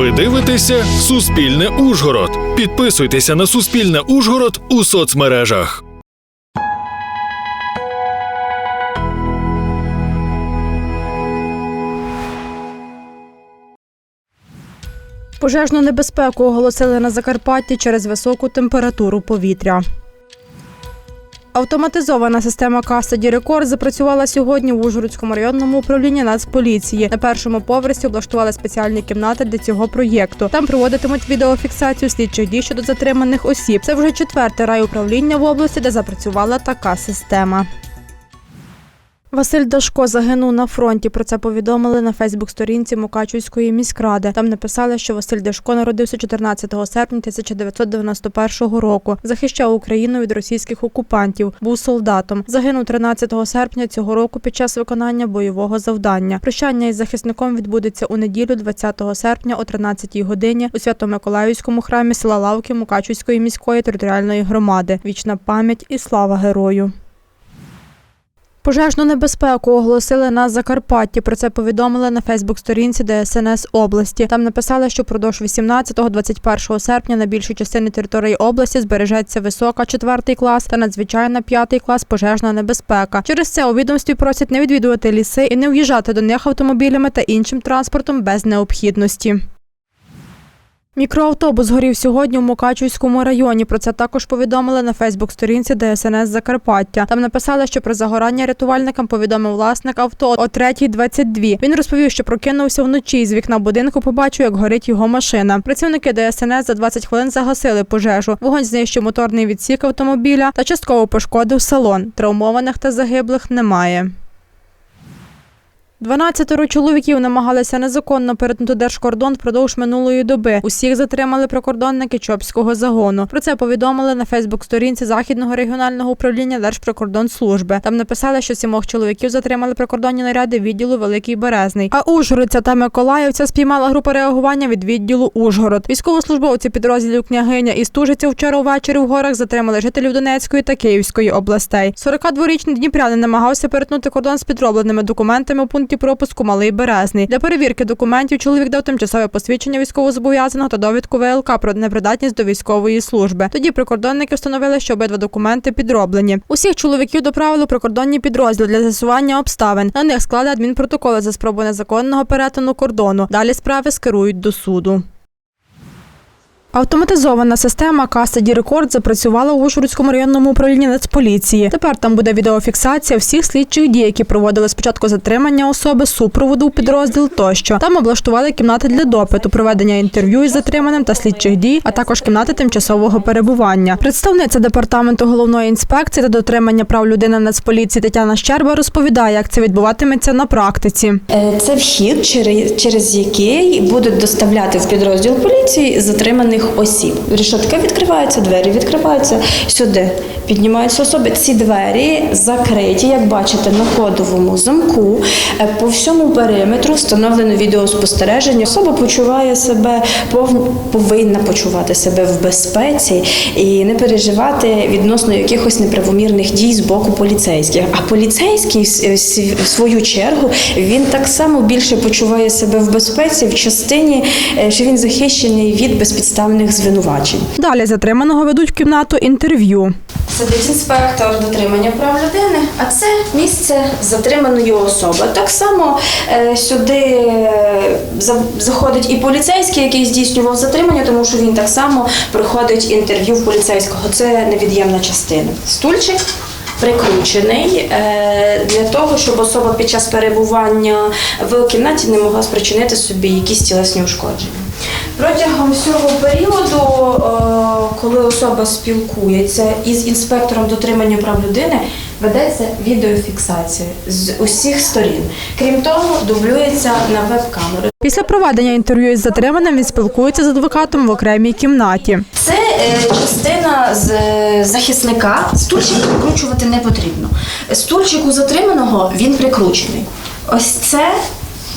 Ви дивитеся Суспільне Ужгород. Підписуйтеся на Суспільне Ужгород у соцмережах. Пожежну небезпеку оголосили на Закарпатті через високу температуру повітря. Автоматизована система Кастаді Рекорд запрацювала сьогодні в Ужгородському районному управлінні Нацполіції. На першому поверсі облаштували спеціальні кімнати для цього проєкту. Там проводитимуть відеофіксацію слідчих дій щодо затриманих осіб. Це вже четвертий райуправління в області, де запрацювала така система. Василь Дашко загинув на фронті. Про це повідомили на Фейсбук-сторінці Мукачівської міськради. Там написали, що Василь Дашко народився 14 серпня 1991 року. Захищав Україну від російських окупантів. Був солдатом. Загинув 13 серпня цього року під час виконання бойового завдання. Прощання із захисником відбудеться у неділю, 20 серпня о 13 годині у Свято-Миколаївському храмі села Лавки Мукачівської міської територіальної громади. Вічна пам'ять і слава герою. Пожежну небезпеку оголосили на Закарпатті. Про це повідомили на Фейсбук-сторінці ДСНС області. Там написали, що впродовж 18-21 серпня на більшій частині території області збережеться висока четвертий клас та надзвичайна п'ятий клас пожежна небезпека. Через це у відомстві просять не відвідувати ліси і не в'їжджати до них автомобілями та іншим транспортом без необхідності. Мікроавтобус згорів сьогодні у Мукачівському районі. Про це також повідомили на Фейсбук-сторінці ДСНС Закарпаття. Там написали, що про загорання рятувальникам повідомив власник авто о 3.22. Він розповів, що прокинувся вночі з вікна будинку побачив, як горить його машина. Працівники ДСНС за 20 хвилин загасили пожежу. Вогонь знищив моторний відсік автомобіля та частково пошкодив салон. Травмованих та загиблих немає. 12 чоловіків намагалися незаконно перетнути держкордон впродовж минулої доби. Усіх затримали прикордонники Чопського загону. Про це повідомили на Фейсбук-сторінці Західного регіонального управління Держприкордонслужби. Там написали, що сімох чоловіків затримали прикордонні наряди відділу Великий Березний. А Ужгородця та Миколаївця спіймала група реагування від відділу Ужгород. Військовослужбовці підрозділів княгиня і Стужиця вчора ввечері в горах затримали жителів Донецької та Київської областей. 42-річний дніпрянин намагався перетнути кордон з підробленими документами у пункті пропуску Малий Березний. Для перевірки документів чоловік дав тимчасове посвідчення військовозобов'язаного та довідку ВЛК про непридатність до військової служби. Тоді прикордонники встановили, що обидва документи підроблені. Усіх чоловіків доправили прикордонні підрозділи для з'ясування обставин. На них склали адмінпротоколи за спробу незаконного перетину кордону. Далі справи скерують до суду. Автоматизована система Кастаді Рекорд запрацювала у Ужгородському районному управлінні Нацполіції. Тепер там буде відеофіксація всіх слідчих дій, які проводили спочатку затримання особи, супроводу у підрозділ тощо. Там облаштували кімнати для допиту, проведення інтерв'ю із затриманим та слідчих дій, а також кімнати тимчасового перебування. Представниця департаменту головної інспекції та дотримання прав людини Нацполіції Тетяна Щерба розповідає, як це відбуватиметься на практиці. Е, Це вхід, через, який будуть доставляти в підрозділ поліції затриманих осіб. Рішотка відкривається, двері відкриваються сюди. Піднімаються особи. Ці двері закриті, як бачите, на кодовому замку. Е, По всьому периметру встановлено відеоспостереження. Особа почуває себе пов- повинна почувати себе в безпеці і не переживати відносно якихось неправомірних дій з боку поліцейських. А поліцейський в свою чергу він так само більше почуває себе в безпеці в частині, е, що він захищений від безпідставних звинувачень. Далі затриманого ведуть в кімнату інтерв'ю. Сидить інспектор дотримання прав людини, а це місце затриманої особи. Так само е, сюди е, заходить і поліцейський, який здійснював затримання, тому що він так само проходить інтерв'ю в поліцейського. Це невід'ємна частина. Стульчик. Прикручений е, для того, щоб особа під час перебування в кімнаті не могла спричинити собі якісь тілесні ушкодження. Протягом всього періоду, е, коли особа спілкується із інспектором дотримання прав людини, ведеться відеофіксація з усіх сторін. Крім того, дублюється на веб-камеру. Після проведення інтерв'ю із затриманим він спілкується з адвокатом в окремій кімнаті. Це е, частина з е, захисника. Стульчик прикручувати не потрібно. Стульчик у затриманого він прикручений. Ось це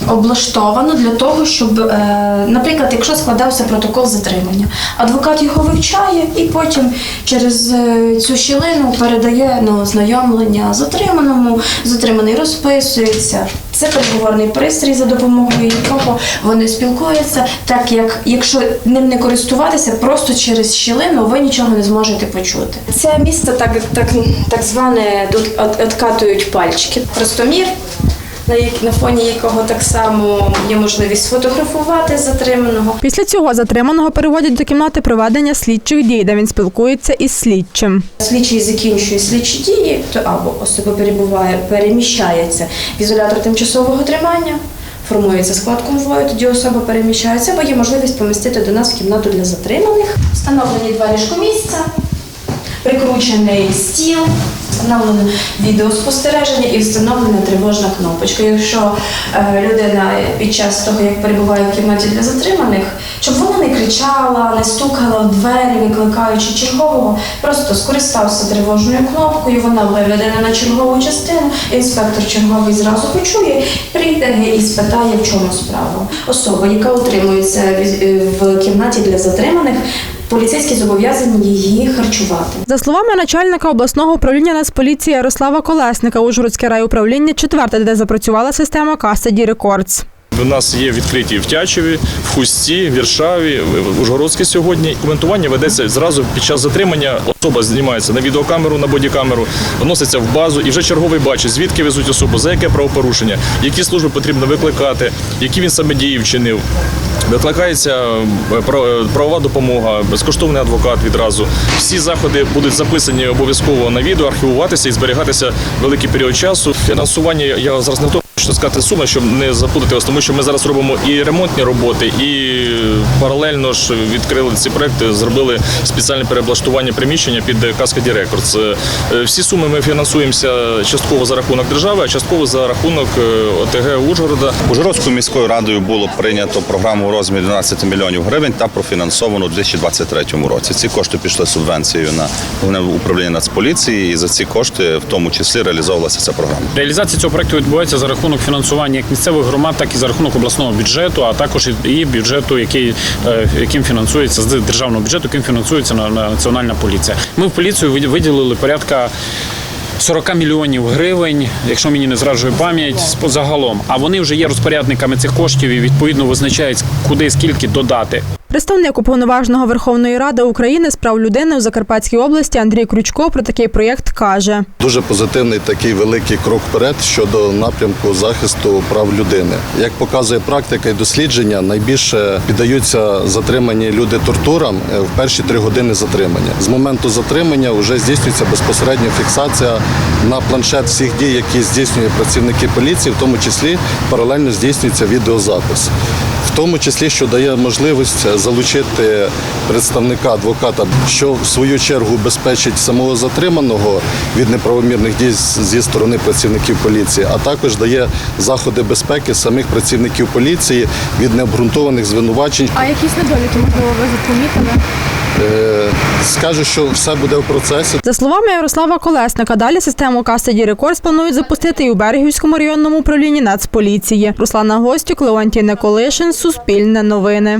облаштовано для того, щоб, е, наприклад, якщо складався протокол затримання, адвокат його вивчає і потім через е, цю щілину передає на ознайомлення затриманому, затриманий розписується. Це переговорний пристрій, за допомогою якого вони спілкуються, так як якщо ним не користуватися, просто через щілину ви нічого не зможете почути. Це місце так, так, так зване тут откатують пальчики. Простомір. На, як- на фоні якого так само є можливість сфотографувати затриманого. Після цього затриманого переводять до кімнати проведення слідчих дій, де він спілкується із слідчим. Слідчий закінчує слідчі дії, то або особа перебуває, переміщається в ізолятор тимчасового тримання, формується склад конвою, тоді особа переміщається, або є можливість помістити до нас в кімнату для затриманих. Встановлені два ліжкомісця, прикручений стіл, встановлено відеоспостереження і встановлена тривожна кнопочка. Якщо е, людина під час того, як перебуває в кімнаті для затриманих, щоб вона не кричала, не стукала в двері, викликаючи чергового, просто скористався тривожною кнопкою, вона виведена на чергову частину, інспектор черговий зразу почує, прийде і спитає, в чому справа. Особа, яка утримується в кімнаті для затриманих, поліцейські зобов'язані її харчувати. За словами начальника обласного управління Нацполіції Ярослава Колесника, Ужгородське райуправління четверте, де запрацювала система Custody Records. У нас є відкриті в Тячеві, в Хусті, в Віршаві, в Ужгородське сьогодні. Коментування ведеться зразу під час затримання. Особа знімається на відеокамеру, на бодікамеру, вноситься в базу і вже черговий бачить, звідки везуть особу, за яке правопорушення, які служби потрібно викликати, які він саме дії вчинив. Викликається е, правова допомога, безкоштовний адвокат відразу. Всі заходи будуть записані обов'язково на відео, архівуватися і зберігатися великий період часу. Фінансування я зараз не готовий що сказати суми, щоб не заплутати вас, тому що ми зараз робимо і ремонтні роботи, і паралельно ж відкрили ці проекти, зробили спеціальне переблаштування приміщення під Cascade Records. Е, Всі суми ми фінансуємося частково за рахунок держави, а частково за рахунок е, ОТГ Ужгорода. Ужгородською міською радою було прийнято програму у розмірі 12 мільйонів гривень та профінансовано у 2023 році. Ці кошти пішли субвенцією на головне управління Нацполіції, і за ці кошти в тому числі реалізовувалася ця програма. Реалізація цього проекту відбувається за рахунок фінансування як місцевих громад, так і за рахунок обласного бюджету, а також і- бюджету, який е, яким фінансується з державного бюджету, яким фінансується на- на- національна поліція. Ми в поліцію виді- виділили порядка. 40 мільйонів гривень, якщо мені не зраджує пам'ять, загалом. А вони вже є розпорядниками цих коштів і відповідно визначають, куди скільки додати. Представник уповноваженого Верховної Ради України з прав людини у Закарпатській області Андрій Крючко про такий проєкт каже. Дуже позитивний такий великий крок вперед щодо напрямку захисту прав людини. Як показує практика і дослідження, найбільше піддаються затримані люди тортурам е, в перші три години затримання. З моменту затримання вже здійснюється безпосередньо фіксація на планшет всіх дій, які здійснюють працівники поліції, в тому числі паралельно здійснюється відеозапис. В тому числі, що дає можливість залучити представника адвоката, що в свою чергу безпечить самого затриманого від неправомірних дій зі сторони працівників поліції, а також дає заходи безпеки самих працівників поліції від необґрунтованих звинувачень. А якісь недоліки можливо ви помітили? Е, Скажу, що все буде в процесі. За словами Ярослава Колесника, далі систему Custody Records планують запустити і у Берегівському районному управлінні Нацполіції. Руслана Гостюк, Леонтій Неколишин, Суспільне новини.